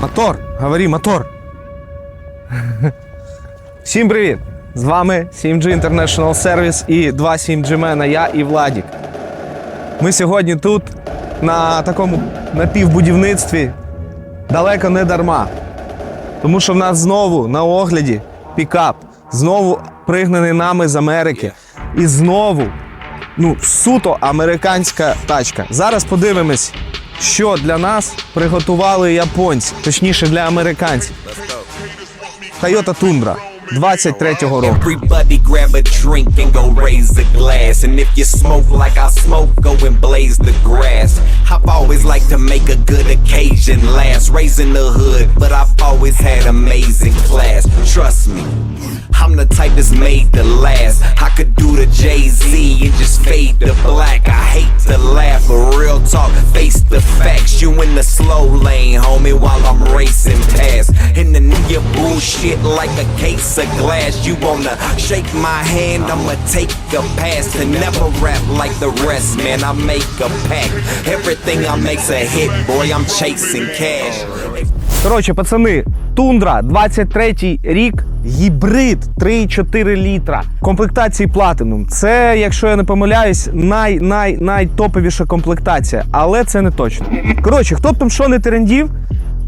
Мотор, говори, мотор. Всім привіт! З вами 7G International Service і два 7G мена, я і Владік. Ми сьогодні тут на такому напівбудівництві далеко не дарма. Тому що в нас знову на огляді пікап, знову пригнаний нами з Америки. І знову ну, суто американська тачка. Зараз подивимось, що для нас приготували японці, точніше для американців. Toyota Tundra 23-го року. Everybody grab a drink and go raise a glass. And if you smoke like I smoke, go and blaze the grass. I've always liked to make a good occasion last. Raising the hood, but I've always had amazing class. Trust me, I'm the type that's made to last. I could do the Jay Z and just fade to black. I hate to laugh, but real talk, face the facts. You in the slow lane, homie, while I'm racing past. And the nigga bullshit like a case of glass. You wanna shake my hand, I'ma take a pass to never rap like the rest, man. I make a pack. Everything I make's a hit, boy. I'm chasing cash. Коротше, пацани, Тундра 23 рік, гібрид 3,4 літра. Комплектації Platinum. Це, якщо я не помиляюсь, най, най, найтоповіша комплектація. Але це не точно. Коротше, хто б там що не трендів,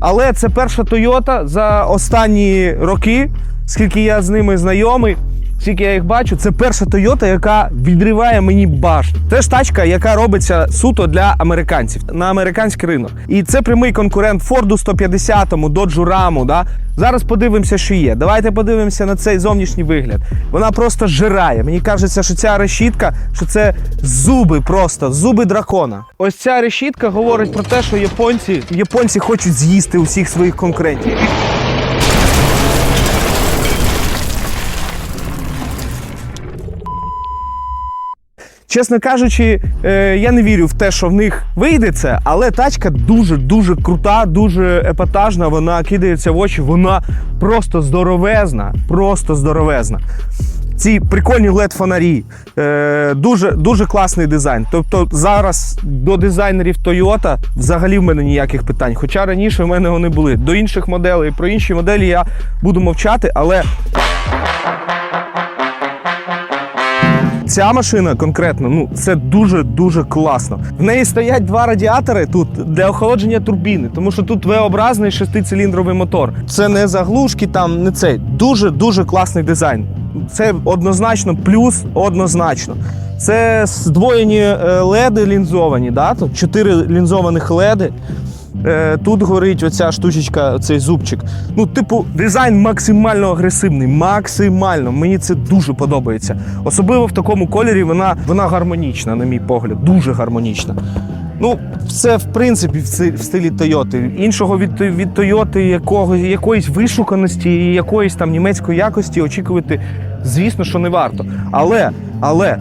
але це перша Toyota за останні роки, скільки я з ними знайомий. Скільки я їх бачу, це перша Toyota, яка відриває мені башню. Це ж тачка, яка робиться суто для американців на американський ринок. І це прямий конкурент Форду 150, Dodge Ram, Да? Зараз подивимося, що є. Давайте подивимося на цей зовнішній вигляд. Вона просто жирає. Мені кажеться, що ця решітка, що це зуби просто, зуби дракона. Ось ця решітка говорить про те, що японці, японці хочуть з'їсти усіх своїх конкурентів. Чесно кажучи, е, я не вірю в те, що в них вийде це, але тачка дуже дуже крута, дуже епатажна. Вона кидається в очі, вона просто здоровезна, просто здоровезна. Ці прикольні led фонарі, е, дуже дуже класний дизайн. Тобто зараз до дизайнерів Toyota взагалі в мене ніяких питань. Хоча раніше в мене вони були. До інших моделей, про інші моделі я буду мовчати, але Ця машина конкретно, ну це дуже дуже класно. В неї стоять два радіатори тут для охолодження турбіни, тому що тут V-образний шестициліндровий мотор. Це не заглушки, там не цей. Дуже дуже класний дизайн. Це однозначно плюс, однозначно. Це здвоєні е, леди лінзовані, да? чотири лінзованих леди. Е, Тут горить оця штучечка, цей зубчик. Ну, типу, дизайн максимально агресивний. Максимально. Мені це дуже подобається. Особливо в такому кольорі вона, вона гармонічна, на мій погляд. Дуже гармонічна. Ну, це в принципі в стилі Тойоти. Іншого від, від Тойоти якого, якоїсь вишуканості і якоїсь там німецької якості очікувати, звісно, що не варто. Але, але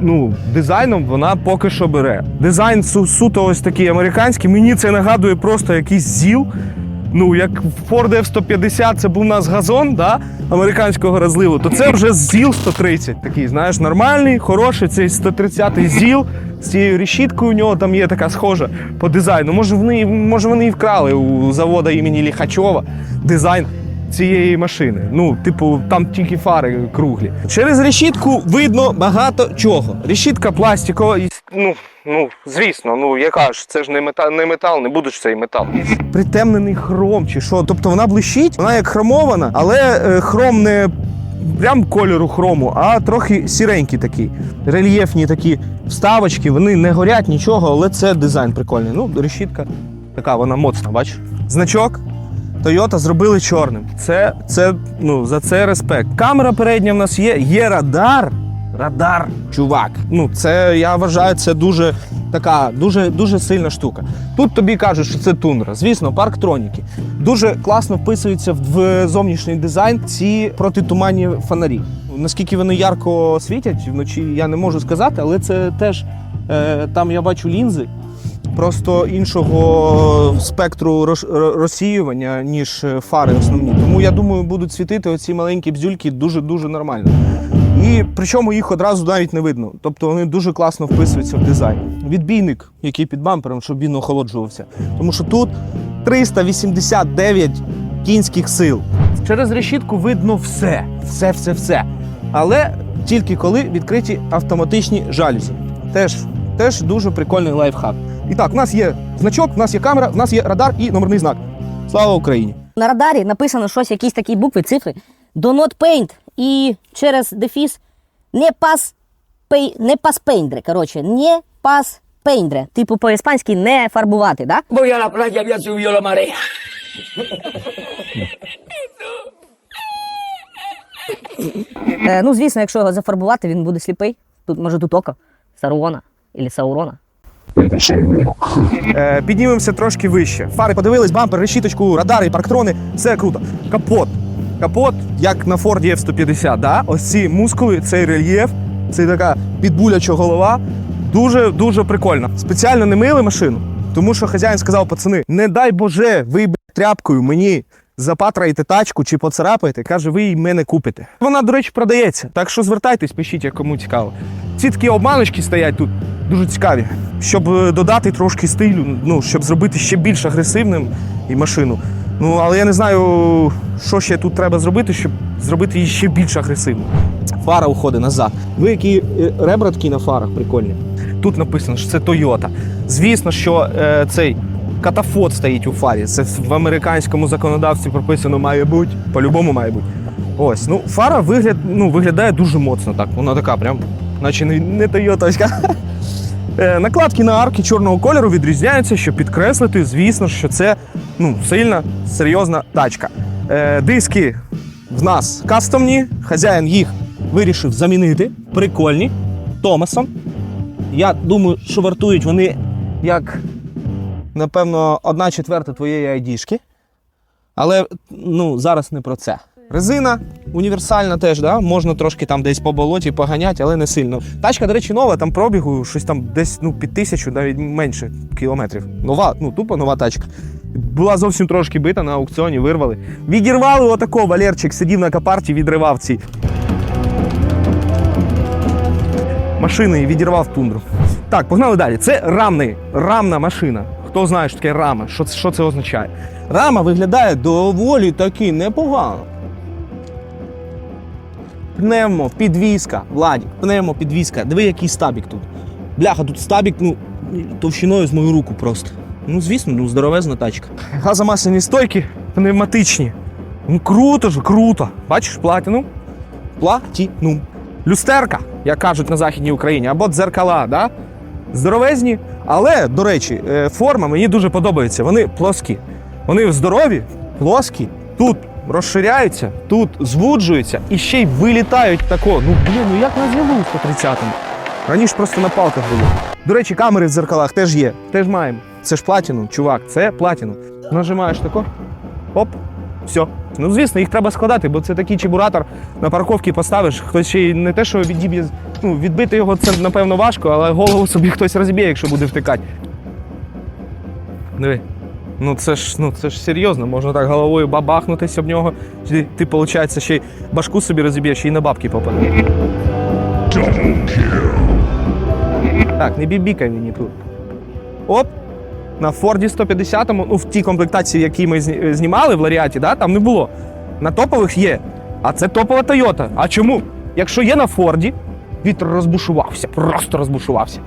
ну, дизайном вона поки що бере. Дизайн су- суто ось такий американський. Мені це нагадує просто якийсь ЗІЛ. Ну, як Ford F-150 це був у нас газон да, американського розливу, то це вже ЗІЛ 130. Такий, знаєш, нормальний, хороший, цей 130-й ЗІЛ з цією решіткою у нього там є така схожа по дизайну. Може, вони, може, вони і вкрали у завода імені Ліхачова дизайн цієї машини. Ну, типу, там тільки фари круглі. Через решітку видно багато чого. Решітка пластикова. Ну, ну, звісно, ну яка ж це ж не метал, не метал, не буде ж цей метал. Притемнений хром чи що. Тобто вона блищить, вона як хромована, але е, хром не прям кольору хрому, а трохи сіренький такий. Рельєфні такі вставочки, вони не горять нічого, але це дизайн прикольний. Ну, решітка така, вона моцна, бачиш? Значок Toyota зробили чорним. Це, це ну, за це респект. Камера передня в нас є, є радар. Радар, чувак. Ну, це я вважаю, це дуже така, дуже, дуже сильна штука. Тут тобі кажуть, що це тундра. Звісно, парктроніки. Дуже класно вписуються в- в зовнішній дизайн ці протитуманні фонарі. Наскільки вони ярко світять вночі, я не можу сказати, але це теж е, там я бачу лінзи просто іншого спектру розсіювання, ніж е, фари основні. Тому я думаю, будуть світити оці маленькі бзюльки дуже-дуже нормально. І причому їх одразу навіть не видно. Тобто вони дуже класно вписуються в дизайн. Відбійник, який під бампером, щоб він охолоджувався. Тому що тут 389 кінських сил. Через решітку видно все, все, все, все. Але тільки коли відкриті автоматичні жалюзі. Теж, теж дуже прикольний лайфхак. І так, у нас є значок, у нас є камера, у нас є радар і номерний знак. Слава Україні! На радарі написано щось, якісь такі букви, цифри. Do not paint і через дефіс не пас пей, не пас пейндре. Коротше, не пас пейндре. Типу по-іспанськи не фарбувати, да? Playa, ya subió la marea. Е, ну, звісно, якщо його зафарбувати, він буде сліпий. Тут, може, тут око Саруона або Саурона. Е, піднімемося трошки вище. Фари подивились, бампер, решіточку, радари, парктрони. Все круто. Капот. Капот, як на Ford F-150, да? ось ці мускули, цей рельєф, це така підбуляча голова. Дуже дуже прикольно. Спеціально не мили машину, тому що хазяїн сказав: пацани, не дай Боже, ви б, тряпкою мені запатраєте тачку чи поцарапаєте, каже, ви її мене купите. Вона, до речі, продається. Так що звертайтесь, пишіть, як кому цікаво. Ці такі обманочки стоять тут дуже цікаві, щоб е, додати трошки стилю, ну щоб зробити ще більш агресивним і машину. Ну але я не знаю, що ще тут треба зробити, щоб зробити її ще більш агресивною. Фара уходить назад. Ви які е, ребра такі на фарах прикольні. Тут написано, що це Toyota. Звісно, що е, цей катафот стоїть у фарі. Це в американському законодавстві прописано має бути. По-любому має бути. Ось, ну фара вигляд, ну, виглядає дуже моцно так. Вона така, прям, наче не, Тойоточка. Е, Накладки на арки чорного кольору відрізняються, щоб підкреслити, звісно, що це ну, сильна, серйозна тачка. Е, диски в нас кастомні, хазяїн їх вирішив замінити. Прикольні. Томасом. Я думаю, що вартують вони як, напевно, одна четверта твоєї айдішки. Але ну, зараз не про це. Резина універсальна теж, да? можна трошки там десь по болоті поганяти, але не сильно. Тачка, до речі, нова, там пробігу щось там десь ну, під тисячу, навіть менше кілометрів. Нова, ну тупо нова тачка. Була зовсім трошки бита на аукціоні, вирвали. Відірвали отако, Валерчик сидів на капарті, відривав ці машини відірвав тундру. Так, погнали далі. Це рамний, рамна машина. Хто знає, що таке рама? Що, що це означає? Рама виглядає доволі таки непогано. Пневмо, підвізка, Владі, пневмо, підвізка. Диви, який стабік тут. Бляха, тут стабік, ну, товщиною з мою руку просто. Ну, звісно, ну, здоровезна тачка. Газомасляні стойки, пневматичні. Ну, круто ж, круто. Бачиш, платіну? Платіну. Люстерка, як кажуть на Західній Україні, або дзеркала, да? здоровезні. Але, до речі, е, форма мені дуже подобається. Вони плоскі. Вони здорові, плоскі. Тут розширяються, тут звуджуються і ще й вилітають тако. Ну, блін, ну як на зв'язку 130-му. Раніше просто на палках було. До речі, камери в дзеркалах теж є. Теж маємо. Це ж платіну, чувак, це платіну. Нажимаєш тако, оп, все. Ну, звісно, їх треба складати, бо це такий чебуратор на парковці поставиш. Хтось ще й не те, що відіб'є. Ну, відбити його це напевно важко, але голову собі хтось розіб'є, якщо буде втикати. Диви. Ну це ж ну це ж серйозно, можна так головою бабахнутися об нього. Ти, ти виходить, ще й башку собі розіб'єш і на бабки попаде. Так, не бібікай мені тут. Оп! На Форді 150, ну в тій комплектації, які ми знімали в Ларіаті, да, там не було. На топових є. А це топова Тойота. А чому? Якщо є на Форді, вітер розбушувався, просто розбушувався.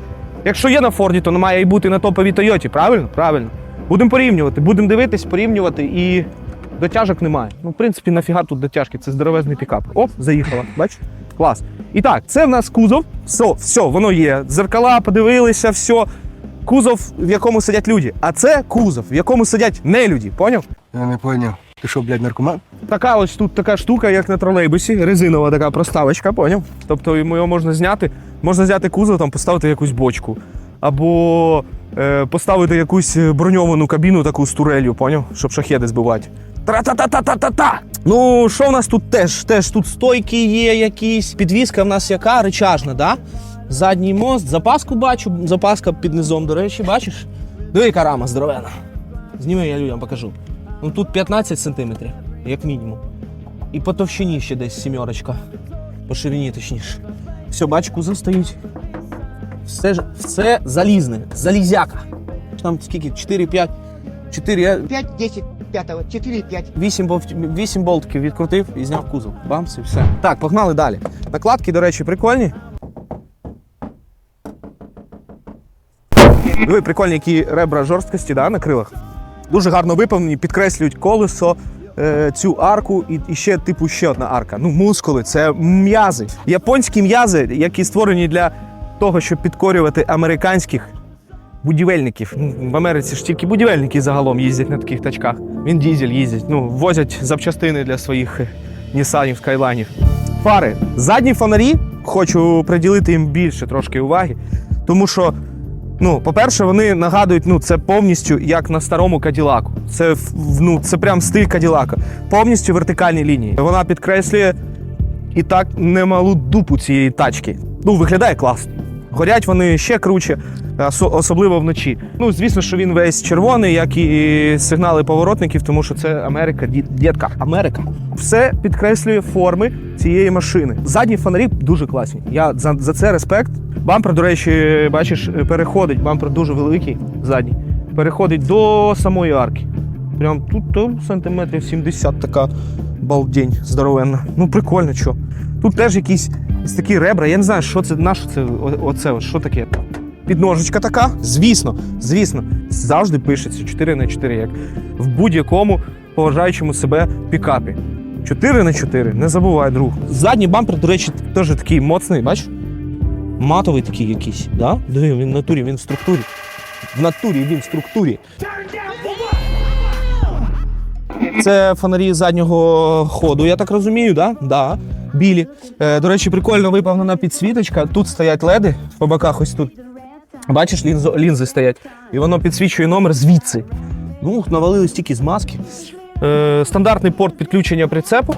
Якщо є на Форді, то не має і бути на топовій Тойоті, правильно? Правильно. Будемо порівнювати, будемо дивитись, порівнювати і дотяжок немає. Ну, в принципі, нафіга тут дотяжки, це здоровезний пікап. Оп, заїхала. Бачиш? Клас. І так, це в нас кузов. Все, все, воно є. Дзеркала, подивилися, все. Кузов, в якому сидять люди. А це кузов, в якому сидять не люди. Поняв? Я не поняв. Ти що, блядь, наркоман? Така ось тут така штука, як на тролейбусі, резинова така проставочка, поняв? Тобто його можна зняти, можна зняти кузов, там поставити якусь бочку. Або поставити якусь броньовану кабіну таку з турелью, поняв? Щоб шахеди збивати. Тра-та-та-та-та-та-та! Ну, що в нас тут теж? Теж тут стойки є якісь. Підвізка в нас яка? Речажна, да? Задній мост, запаску бачу, запаска під низом, до речі, бачиш? Диви, яка рама здоровена. Зніми, я людям покажу. Ну тут 15 сантиметрів, як мінімум. І по товщині ще десь сімерочка. По ширині точніше. Все, бач, кузов стоїть. Все, ж- все залізне, залізяка. Там скільки? 4-5 4, я 5, 10, 5, 4, 5. 8, болт- 8 болтиків відкрутив і зняв кузов. Бамс і все. Так, погнали далі. Накладки, до речі, прикольні. Диви, прикольні, які ребра жорсткості да, на крилах. Дуже гарно виповнені, підкреслюють колесо, е, цю арку і, і ще, типу, ще одна арка. Ну, мускули, це м'язи. Японські м'язи, які створені для того, щоб підкорювати американських будівельників. Ну, В Америці ж тільки будівельники загалом їздять на таких тачках. Він дізель їздять, ну, возять запчастини для своїх е, Нісанів, скайлайнів. Фари. Задні фонарі хочу приділити їм більше трошки уваги, тому що. Ну, по-перше, вони нагадують, ну, це повністю як на старому Каділаку. Це, ну, це прям стиль Каділака. Повністю вертикальні лінії. Вона підкреслює і так немалу дупу цієї тачки. Ну, виглядає класно. Горять вони ще круче, особливо вночі. Ну, звісно, що він весь червоний, як і сигнали поворотників, тому що це Америка, дідка. Америка. Все підкреслює форми цієї машини. Задні фонарі дуже класні. Я за, за це респект. Бампер, до речі, бачиш, переходить. Бампер дуже великий, задній. Переходить до самої арки. Прям тут то, сантиметрів 70 така балдень здоровенна. Ну, прикольно, що. Тут теж якісь, такі ребра. Я не знаю, що це, на що це оце, що таке. Підножечка така. Звісно, звісно, завжди пишеться 4 на 4 як в будь-якому поважаючому себе пікапі. 4 на 4 не забувай, друг. Задній бампер, до речі, теж такий моцний, бачиш? Матовий такий якийсь, да? Диви, він в натурі, він в структурі. В натурі він в структурі. Це фонарі заднього ходу, я так розумію, да? Да. Білі. Е, до речі, прикольно виповнена підсвіточка. Тут стоять леди по боках, ось тут. Бачиш, лінзо, лінзи стоять. І воно підсвічує номер звідси. Ну, навалили стільки з маски. Е, стандартний порт підключення прицепу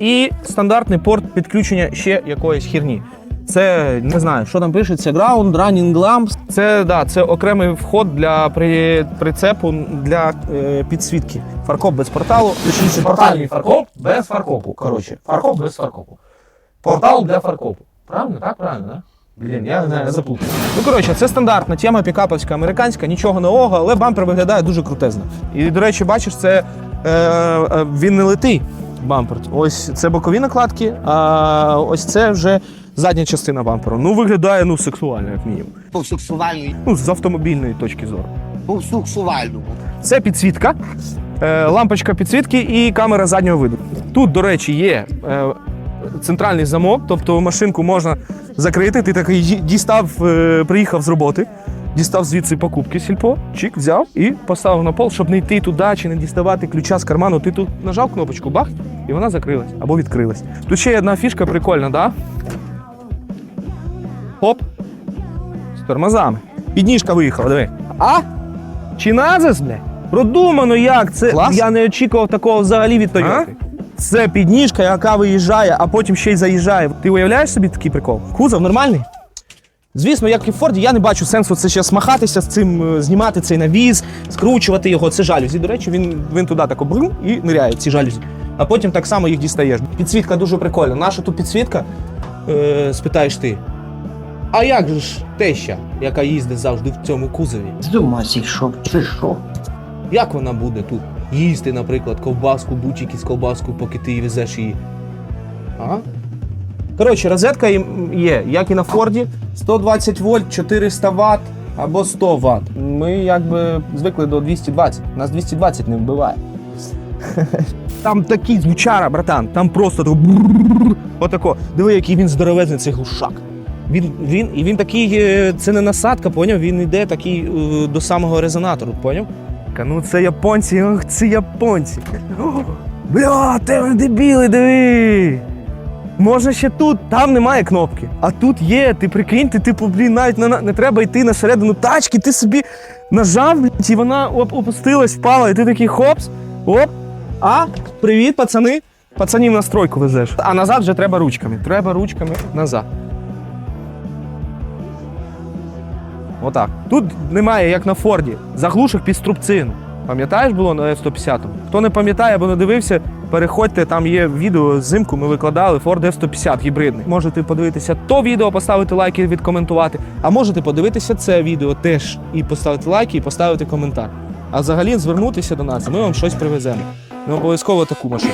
і стандартний порт підключення ще якоїсь хірні. Це не знаю, що там пишеться. Ground, running lamps. Це да, це окремий вход для при, прицепу для е, підсвітки. Фаркоп без порталу. Точніше, портальний фаркоп без фаркопу. Коротше, фаркоп без фаркопу. Портал для фаркопу. Правильно? Так, правильно, да? Блін, я не знаю, заплутав. Ну, коротше, це стандартна тема пікаповська американська, нічого нового, але бампер виглядає дуже крутезно. І, до речі, бачиш, це е, е, він не литий бампер. Ось це бокові накладки, а ось це вже задня частина бамперу. Ну, виглядає ну, сексуально, як мінімум. По сексуальному. Ну, з автомобільної точки зору. По сексуальному. Це підсвітка, е, лампочка підсвітки і камера заднього виду. Тут, до речі, є е, центральний замок, тобто машинку можна закрити. Ти такий дістав, е, приїхав з роботи, дістав звідси покупки сільпо, чик, взяв і поставив на пол, щоб не йти туди чи не діставати ключа з карману. Ти тут нажав кнопочку, бах, і вона закрилась або відкрилась. Тут ще є одна фішка прикольна, да? Хоп. З тормозами. Підніжка виїхала, диви. А? Чи назис, бля? Продумано як. Це Клас. я не очікував такого взагалі від Toyota. Це підніжка, яка виїжджає, а потім ще й заїжджає. Ти уявляєш собі такий прикол? Кузов нормальний? Звісно, як і в Форді, я не бачу сенсу це ще смахатися з цим, е, знімати цей навіз, скручувати його. Це жалюзі. До речі, він, він туди так брум і ниряє ці жалюзі. А потім так само їх дістаєш. Підсвітка дуже прикольна. Наша тут підсвітка? Е, спитаєш ти. А як же ж теща, яка їздить завжди в цьому кузові? З ума зійшов, чи що? Як вона буде тут їсти, наприклад, ковбаску, бутики з ковбаскою, поки ти її везеш її? А? Коротше, розетка є, як і на Форді, 120 вольт, 400 Вт або 100 Вт. Ми якби звикли до 220. Нас 220 не вбиває. Там такий звучара, братан, там просто тако отако. Диви, який він здоровезний, цей глушак. Він, він, і він такий, е, це не насадка, поняв? Він йде такий е, до самого резонатору, поняв? Ну це японці, це японці. Бля, ти дебіли, диви. Можна ще тут, там немає кнопки. А тут є, ти прикинь, ти типу, блін, навіть не, не треба йти на середину тачки, ти собі нажав, блядь, і вона оп, опустилась, впала, і ти такий хопс, оп. А, привіт, пацани. Пацанів на стройку везеш. А назад вже треба ручками. Треба ручками назад. Отак. Тут немає, як на Форді, заглушок під струбцину. Пам'ятаєш, було на F-150? Хто не пам'ятає або не дивився, переходьте, там є відео зимку, ми викладали Ford F-150 гібридний. Можете подивитися то відео, поставити лайки, відкоментувати. А можете подивитися це відео теж і поставити лайки, і поставити коментар. А взагалі звернутися до нас, ми вам щось привеземо. Ми обов'язково таку машину.